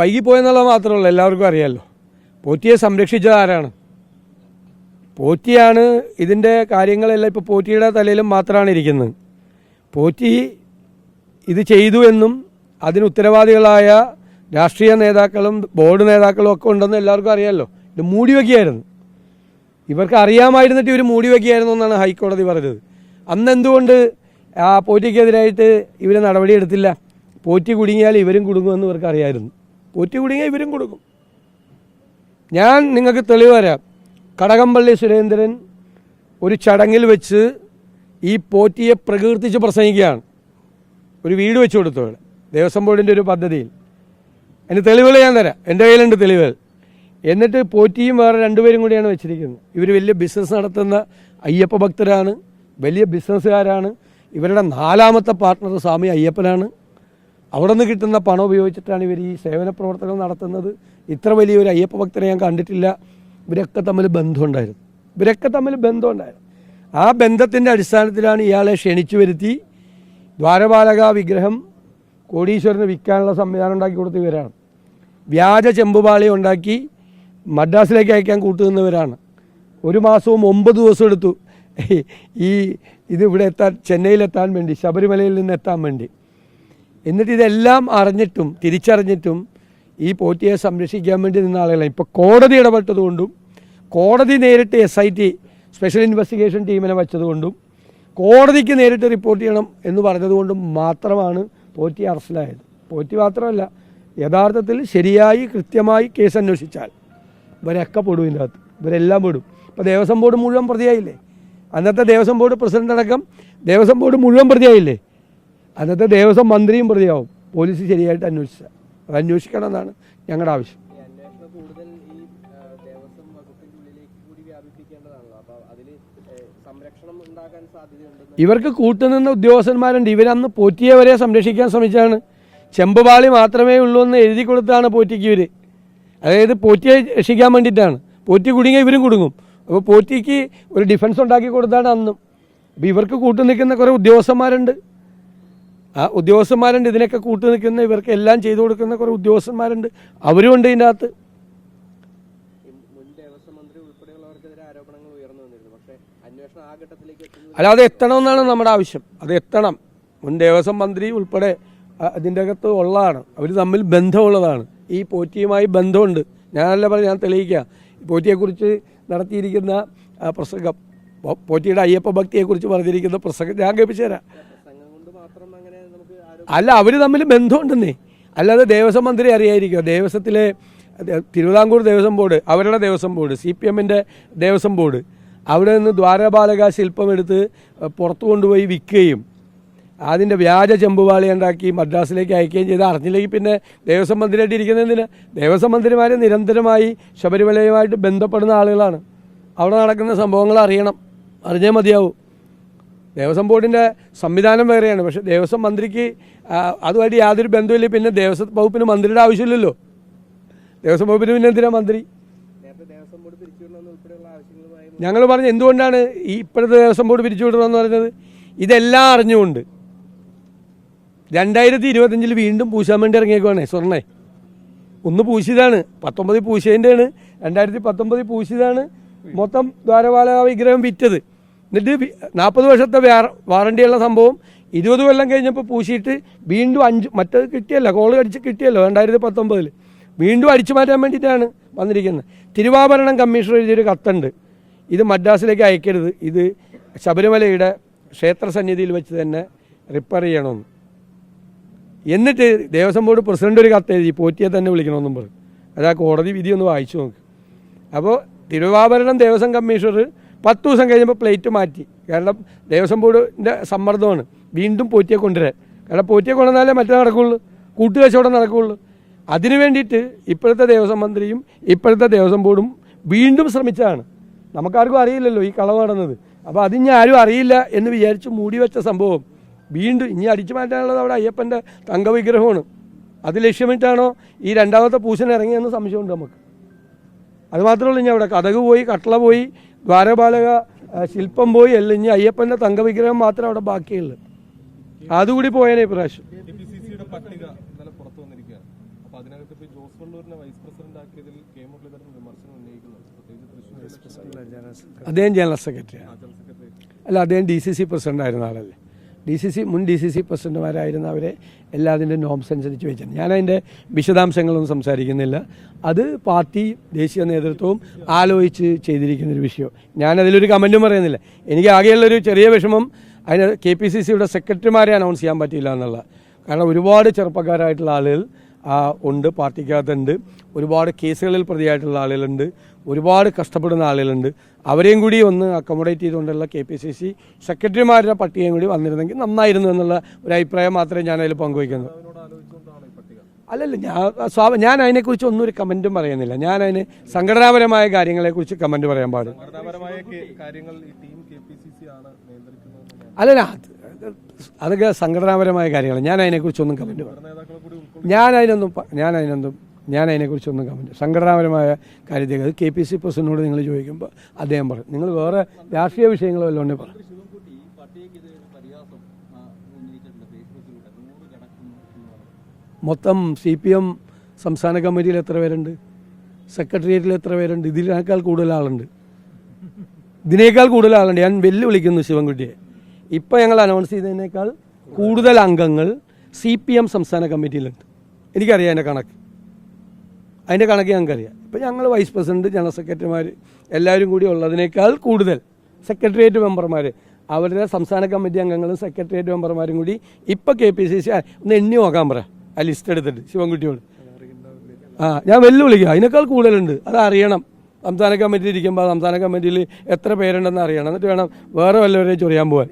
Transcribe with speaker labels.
Speaker 1: വൈകിപ്പോയെന്നുള്ളത് മാത്രമല്ല എല്ലാവർക്കും അറിയാമല്ലോ പോറ്റിയെ സംരക്ഷിച്ചത് ആരാണ്? പോറ്റിയാണ് ഇതിന്റെ കാര്യങ്ങളെല്ലാം ഇപ്പോൾ പോറ്റിയുടെ തലയിലും മാത്രമാണ് ഇരിക്കുന്നത്. പോറ്റി ഇത് ചെയ്തു എന്നും അതിന് ഉത്തരവാദികളായ രാഷ്ട്രീയ നേതാക്കളും ബോർഡ് നേതാക്കളും ഒക്കെ ഉണ്ടെന്ന് എല്ലാവർക്കും അറിയാമല്ലോ ഇത് മൂടി വയ്ക്കുകയായിരുന്നു ഇവർക്ക് അറിയാമായിരുന്നിട്ട് ഇവർ മൂടി വയ്ക്കുകയായിരുന്നു എന്നാണ് ഹൈക്കോടതി പറഞ്ഞത്. അന്ന് എന്തുകൊണ്ട് ആ പോറ്റിക്കെതിരായിട്ട് ഇവർ നടപടിയെടുത്തില്ല പോറ്റി കുടുങ്ങിയാൽ ഇവരും കുടുങ്ങുമെന്ന് ഇവർക്ക് അറിയായിരുന്നു. പോറ്റി കുടുങ്ങിയാൽ ഇവരും കൊടുക്കും. ഞാൻ നിങ്ങൾക്ക് തെളിവ് തരാം. കടകംപള്ളി സുരേന്ദ്രൻ ഒരു ചടങ്ങിൽ വെച്ച് ഈ പോറ്റിയെ പ്രകീർത്തിച്ച് പ്രസംഗിക്കുകയാണ്. ഒരു വീട് വെച്ച് കൊടുത്തു ഇവിടെ ദേവസ്വം ബോർഡിന്റെ ഒരു പദ്ധതിയിൽ. അതിന് തെളിവുകൾ ഞാൻ തരാം. എന്റെ കയ്യിലുണ്ട് തെളിവുകൾ. എന്നിട്ട് പോറ്റിയും വേറെ രണ്ടുപേരും കൂടിയാണ് വെച്ചിരിക്കുന്നത്. ഇവർ വലിയ ബിസിനസ് നടത്തുന്ന അയ്യപ്പ ഭക്തരാണ് വലിയ ബിസിനസ്സുകാരാണ് ഇവരുടെ നാലാമത്തെ പാർട്ട്ണർ സ്വാമി അയ്യപ്പനാണ്. അവിടെ നിന്ന് കിട്ടുന്ന പണം ഉപയോഗിച്ചിട്ടാണ് ഇവർ ഈ സേവന പ്രവർത്തനങ്ങൾ നടത്തുന്നത്. ഇത്ര വലിയൊരു അയ്യപ്പ ഭക്തരെ ഞാൻ കണ്ടിട്ടില്ല. ഇവരൊക്കെ തമ്മിൽ ബന്ധമുണ്ടായിരുന്നു. ഇവരൊക്കെ തമ്മിൽ ബന്ധമുണ്ടായിരുന്നു. ആ ബന്ധത്തിന്റെ അടിസ്ഥാനത്തിലാണ് ഇയാളെ ക്ഷണിച്ചു വരുത്തി. ദ്വാരപാലക വിഗ്രഹം കോടീശ്വരന് വിൽക്കാനുള്ള സംവിധാനം ഉണ്ടാക്കി കൊടുത്ത ഇവരാണ്. വ്യാജ ചെമ്പുപാളി ഉണ്ടാക്കി മദ്രാസിലേക്ക് അയക്കാൻ കൂട്ടുനിന്നവരാണ്. ഒരു മാസവും ഒമ്പത് ദിവസം എടുത്തു. ഈ ഇത് ഇവിടെ എത്താൻ ചെന്നൈയിലെത്താൻ വേണ്ടി ശബരിമലയിൽ നിന്ന് എത്താൻ വേണ്ടി. എന്നിട്ട് ഇതെല്ലാം അറിഞ്ഞിട്ടും തിരിച്ചറിഞ്ഞിട്ടും ഈ പോറ്റിയെ സംരക്ഷിക്കാൻ വേണ്ടി നിന്ന ആളുകളാണ്. ഇപ്പോൾ കോടതി ഇടപെട്ടതുകൊണ്ടും കോടതി നേരിട്ട് S I T special investigation ടീമിനെ വെച്ചതുകൊണ്ടും കോടതിക്ക് നേരിട്ട് റിപ്പോർട്ട് ചെയ്യണം എന്ന് പറഞ്ഞതുകൊണ്ടും മാത്രമാണ് പോറ്റി അറസ്റ്റിലായത്. പോറ്റി മാത്രമല്ല യഥാർത്ഥത്തിൽ ശരിയായി കൃത്യമായി കേസ് അന്വേഷിച്ചാൽ ഇവരൊക്കെ പെടും ഇതിന്റെ അകത്ത് ഇവരെല്ലാം പെടും. ഇപ്പോൾ ദേവസ്വം ബോർഡ് മുഴുവൻ പ്രതിയായില്ലേ? അന്നത്തെ ദേവസ്വം ബോർഡ് പ്രസിഡന്റ് അടക്കം ദേവസ്വം ബോർഡ് മുഴുവൻ പ്രതിയായില്ലേ? അന്നത്തെ ദേവസ്വം മന്ത്രിയും പ്രതിയാവും. പോലീസ് ശരിയായിട്ട് അന്വേഷിച്ച അത് അന്വേഷിക്കണം എന്നാണ് ഞങ്ങളുടെ ആവശ്യം ഇവർക്ക് കൂട്ടുനിന്ന ഉദ്യോഗസ്ഥന്മാരുണ്ട്. ഇവരന്ന് പോറ്റിയെ വരെ സംരക്ഷിക്കാൻ ശ്രമിച്ചാണ്. ചെമ്പുപാളി മാത്രമേ ഉള്ളൂ എന്ന് എഴുതി കൊടുത്താണ് പോറ്റിക്ക് ഇവർ അതായത് പോറ്റിയെ രക്ഷിക്കാൻ വേണ്ടിയിട്ടാണ്. പോറ്റി കുടുങ്ങിയ ഇവരും കുടുങ്ങും. അപ്പോൾ പോറ്റിക്ക് ഒരു ഡിഫൻസ് ഉണ്ടാക്കി കൊടുത്താണ് അന്നും. അപ്പോൾ ഇവർക്ക് കൂട്ടു നിൽക്കുന്ന കുറേ ഉദ്യോഗസ്ഥന്മാരുണ്ട്. ആ ഉദ്യോഗസ്ഥന്മാരുണ്ട് ഇതിനൊക്കെ കൂട്ടു നിൽക്കുന്ന ഇവർക്ക് എല്ലാം ചെയ്തു കൊടുക്കുന്ന കുറേ ഉദ്യോഗസ്ഥന്മാരുണ്ട്. അവരും ഉണ്ട് ഇതിന്റെ അകത്ത്. അല്ല അത് എത്തണമെന്നാണ് നമ്മുടെ ആവശ്യം. അത് എത്തണം. മുൻ ദേവസ്വം മന്ത്രി ഉൾപ്പെടെ അതിന്റെ അകത്ത് ഉള്ളതാണ്. അവർ തമ്മിൽ ബന്ധമുള്ളതാണ്. ഈ പോറ്റിയുമായി ബന്ധമുണ്ട്. ഞാനല്ല പറഞ്ഞ ഞാൻ തെളിയിക്കുക പോറ്റിയെക്കുറിച്ച് നടത്തിയിരിക്കുന്ന പ്രസംഗം പോറ്റിയുടെ അയ്യപ്പ ഭക്തിയെക്കുറിച്ച് പറഞ്ഞിരിക്കുന്ന പ്രസംഗം ഞാൻ കേൾപ്പിച്ചു തരാം
Speaker 2: പ്രസംഗം കൊണ്ട് മാത്രം അങ്ങനെ നമുക്ക് ആരോ
Speaker 1: അല്ല അവർ തമ്മിൽ ബന്ധമുണ്ടെന്നേ. അല്ലാതെ ദേവസ്വം മന്ത്രി അറിയായിരിക്കുമോ ദേവസ്വത്തിലെ തിരുവിതാംകൂർ ദേവസ്വം ബോർഡ് അവരുടെ ദേവസ്വം ബോർഡ് സി പി എമ്മിന്റെ ദേവസ്വം ബോർഡ്. അവിടെ നിന്ന് ദ്വാരപാലക ശില്പം എടുത്ത് പുറത്തു കൊണ്ടുപോയി വിൽക്കുകയും അതിന്റെ വ്യാജ ചെമ്പുപാളി ഉണ്ടാക്കി മദ്രാസിലേക്ക് അയക്കുകയും ചെയ്ത്. അറിഞ്ഞില്ലെങ്കിൽ പിന്നെ ദേവസ്വം മന്ത്രിയായിട്ട് ഇരിക്കുന്നതിന് ദേവസ്വം മന്ത്രിമാർ നിരന്തരമായി ശബരിമലയുമായിട്ട് ബന്ധപ്പെടുന്ന ആളുകളാണ്. അവിടെ നടക്കുന്ന സംഭവങ്ങൾ അറിയണം. അറിഞ്ഞേ മതിയാവും. ദേവസ്വം ബോർഡിന്റെ സംവിധാനം വേറെയാണ്. പക്ഷേ ദേവസ്വം മന്ത്രിക്ക് അതുമായിട്ട് യാതൊരു ബന്ധമില്ല പിന്നെ ദേവസ്വം വകുപ്പിന് മന്ത്രിയുടെ ആവശ്യമില്ലല്ലോ. ദേവസ്വം വകുപ്പിന് പിന്നെ എന്തിനാ മന്ത്രി? ഞങ്ങൾ പറഞ്ഞു എന്തുകൊണ്ടാണ് ഈ ഇപ്പോഴത്തെ ദേവസ്വം ബോർഡ് പിരിച്ചുവിടണമെന്ന് പറഞ്ഞത്? ഇതെല്ലാം അറിഞ്ഞുകൊണ്ട് രണ്ടായിരത്തി ഇരുപത്തഞ്ചിൽ വീണ്ടും പൂശാൻ വേണ്ടി ഇറങ്ങിയേക്കുവാണ് സ്വർണേ. ഒന്ന് പൂശിയതാണ് പത്തൊമ്പതിൽ പൂശിയതിന്റെയാണ് രണ്ടായിരത്തി പത്തൊമ്പതിൽ പൂശിയതാണ്. മൊത്തം ദ്വാരപാല വിഗ്രഹം വിറ്റത്. എന്നിട്ട് നാൽപ്പത് വർഷത്തെ വേറ വാറണ്ടിയുള്ള സംഭവം ഇരുപത് കൊല്ലം കഴിഞ്ഞപ്പോൾ പൂശിയിട്ട് വീണ്ടും അഞ്ച് മറ്റത് കിട്ടിയല്ലോ കോൾ അടിച്ച് കിട്ടിയല്ലോ രണ്ടായിരത്തി പത്തൊമ്പതിൽ വീണ്ടും അടിച്ചു മാറ്റാൻ വേണ്ടിയിട്ടാണ് വന്നിരിക്കുന്നത്. തിരുവാഭരണം കമ്മീഷണർ എഴുതിയൊരു കത്തുണ്ട്. ഇത് മദ്രാസിലേക്ക് അയക്കരുത്. ഇത് ശബരിമലയുടെ ക്ഷേത്ര സന്നിധിയിൽ വെച്ച് തന്നെ റിപ്പയർ ചെയ്യണമെന്ന്. എന്നിട്ട് ദേവസ്വം ബോർഡ് പ്രസിഡന്റ് ഒരു കത്ത് എഴുതി പോറ്റിയെ തന്നെ വിളിക്കണമെന്നും പറഞ്ഞു. അത് ആ കോടതി വിധി ഒന്ന് വായിച്ചു നോക്ക്. അപ്പോൾ തിരുവാഭരണം ദേവസ്വം കമ്മീഷണർ പത്ത് ദിവസം കഴിഞ്ഞപ്പോൾ പ്ലേറ്റ് മാറ്റി. കാരണം ദേവസ്വം ബോർഡിന്റെ സമ്മർദ്ദമാണ്. വീണ്ടും പോറ്റിയെ കൊണ്ടുവരാൻ. കാരണം പോറ്റിയെ കൊണ്ടുവന്നാലേ മറ്റേ നടക്കുകയുള്ളൂ കൂട്ടുകച്ചവടം നടക്കുകയുള്ളൂ അതിനു വേണ്ടിയിട്ട് ഇപ്പോഴത്തെ ദേവസ്വം മന്ത്രിയും ഇപ്പോഴത്തെ ദേവസ്വം ബോർഡും വീണ്ടും ശ്രമിച്ചതാണ്. നമുക്കാർക്കും അറിയില്ലല്ലോ ഈ കളവ് നടന്നത്. അപ്പോൾ അത് ഇനി ആരും അറിയില്ല എന്ന് വിചാരിച്ച് മൂടി വെച്ച സംഭവം. വീണ്ടും ഇനി അടിച്ചു മാറ്റാനുള്ളത് അവിടെ അയ്യപ്പന്റെ തങ്കവിഗ്രഹമാണ്. അത് ലക്ഷ്യമിട്ടാണോ ഈ രണ്ടാമത്തെ പൂശൻ ഇറങ്ങിയെന്ന് സംശയമുണ്ട് നമുക്ക്. അത് മാത്രമല്ല ഇനി അവിടെ കഥക് പോയി കട്ടള പോയി ദ്വാരപാലക ശില്പം പോയി അല്ല ഇനി അയ്യപ്പന്റെ തങ്കവിഗ്രഹം മാത്രം അവിടെ ബാക്കിയുള്ളു. അതുകൂടി പോയേനെ ഇപ്രാവശ്യം അദ്ദേഹം ജനറൽ സെക്രട്ടറിയാണ്.
Speaker 3: General secretary.
Speaker 1: അല്ല അദ്ദേഹം ഡി സി സി പ്രസിഡന്റ് ആയിരുന്ന ആളല്ലേ? ഡി സി സി മുൻ ഡി സി സി പ്രസിഡന്റുമാരായിരുന്ന അവരെ എല്ലാതിന്റെ നോംസ് അനുസരിച്ച് വെച്ചാണ് ഞാനതിന്റെ വിശദാംശങ്ങളൊന്നും സംസാരിക്കുന്നില്ല. അത് പാർട്ടി ദേശീയ നേതൃത്വവും ആലോചിച്ച് ചെയ്തിരിക്കുന്ന ഒരു വിഷയം. ഞാനതിലൊരു കമന്റും പറയുന്നില്ല. എനിക്ക് ആകെയുള്ളൊരു ചെറിയ വിഷമം അതിന് കെ പി സി സിയുടെ സെക്രട്ടറിമാരെ അനൗൺസ് ചെയ്യാൻ പറ്റിയില്ല എന്നുള്ള. കാരണം ഒരുപാട് ചെറുപ്പക്കാരായിട്ടുള്ള ആളുകൾ ഉണ്ട് പാർട്ടിക്കകത്തുണ്ട്. ഒരുപാട് കേസുകളിൽ പ്രതിയായിട്ടുള്ള ആളുകളുണ്ട്. ഒരുപാട് കഷ്ടപ്പെടുന്ന ആളുകളുണ്ട്. അവരെയും കൂടി ഒന്ന് അക്കോമഡേറ്റ് ചെയ്തുകൊണ്ടുള്ള കെ പി സി സി സെക്രട്ടറിമാരുടെ പട്ടികയും കൂടി വന്നിരുന്നെങ്കിൽ നന്നായിരുന്നു എന്നുള്ള ഒരു അഭിപ്രായം മാത്രമേ ഞാൻ അതിൽ പങ്കുവയ്ക്കുന്നു അല്ലല്ല ഞാൻ ഞാൻ അതിനെക്കുറിച്ച് ഒന്നും ഒരു കമന്റും പറയുന്നില്ല. ഞാൻ അതിന് സംഘടനാപരമായ കാര്യങ്ങളെക്കുറിച്ച് കമന്റ് പറയാൻ
Speaker 3: പാടില്ല.
Speaker 1: അല്ലല്ല അതൊക്കെ സംഘടനാപരമായ കാര്യങ്ങൾ ഞാൻ അതിനെക്കുറിച്ചൊന്നും
Speaker 3: കമന്റ്
Speaker 1: ഞാൻ അതിനൊന്നും ഞാൻ അതിനൊന്നും ഞാൻ അതിനെക്കുറിച്ചൊന്നും കമന്റ് സംഘടനാപരമായ കാര്യത്തിൽ അത് കെ പി സി പ്രസിഡന്റിനോട് നിങ്ങൾ ചോദിക്കുമ്പോൾ അദ്ദേഹം പറയും. നിങ്ങൾ വേറെ രാഷ്ട്രീയ വിഷയങ്ങൾ ഉണ്ടെങ്കിൽ പറയും മൊത്തം സി പി എം സംസ്ഥാന കമ്മിറ്റിയിൽ എത്ര പേരുണ്ട്? സെക്രട്ടേറിയറ്റിൽ എത്ര പേരുണ്ട്? ഇതിനേക്കാൾ കൂടുതൽ ആളുണ്ട്. ഇതിനേക്കാൾ കൂടുതൽ ആളുണ്ട്. ഞാൻ വെല്ലുവിളിക്കുന്നു ശിവൻകുട്ടിയെ. ഇപ്പം ഞങ്ങൾ അനൗൺസ് ചെയ്തതിനേക്കാൾ കൂടുതൽ അംഗങ്ങൾ സി പി എം സംസ്ഥാന കമ്മിറ്റിയിലുണ്ട്. എനിക്കറിയാം അതിന്റെ കണക്ക്. അതിന്റെ കണക്ക് ഞങ്ങൾക്കറിയാം. ഇപ്പം ഞങ്ങൾ വൈസ് പ്രസിഡന്റ് ജനറൽ സെക്രട്ടറിമാർ എല്ലാവരും കൂടി ഉള്ളതിനേക്കാൾ കൂടുതൽ സെക്രട്ടേറിയറ്റ് മെമ്പർമാർ അവരുടെ സംസ്ഥാന കമ്മിറ്റി അംഗങ്ങളും സെക്രട്ടേറിയറ്റ് മെമ്പർമാരും കൂടി ഇപ്പം കെ പി സി സി ഒന്ന് എണ്ണി നോക്കാൻ പറ. ആ ലിസ്റ്റ് എടുത്തിട്ട് ശിവൻകുട്ടിയോട്. ആ ഞാൻ വെല്ലുവിളിക്കുക അതിനേക്കാൾ കൂടുതലുണ്ട്. അത് അറിയണം. സംസ്ഥാന കമ്മിറ്റി ഇരിക്കുമ്പോൾ സംസ്ഥാന കമ്മിറ്റിയിൽ എത്ര പേരുണ്ടെന്ന് അറിയണം. എന്നിട്ട് വേണം വേറെ വല്ലവരെയും ചൊറിയാൻ പോകാൻ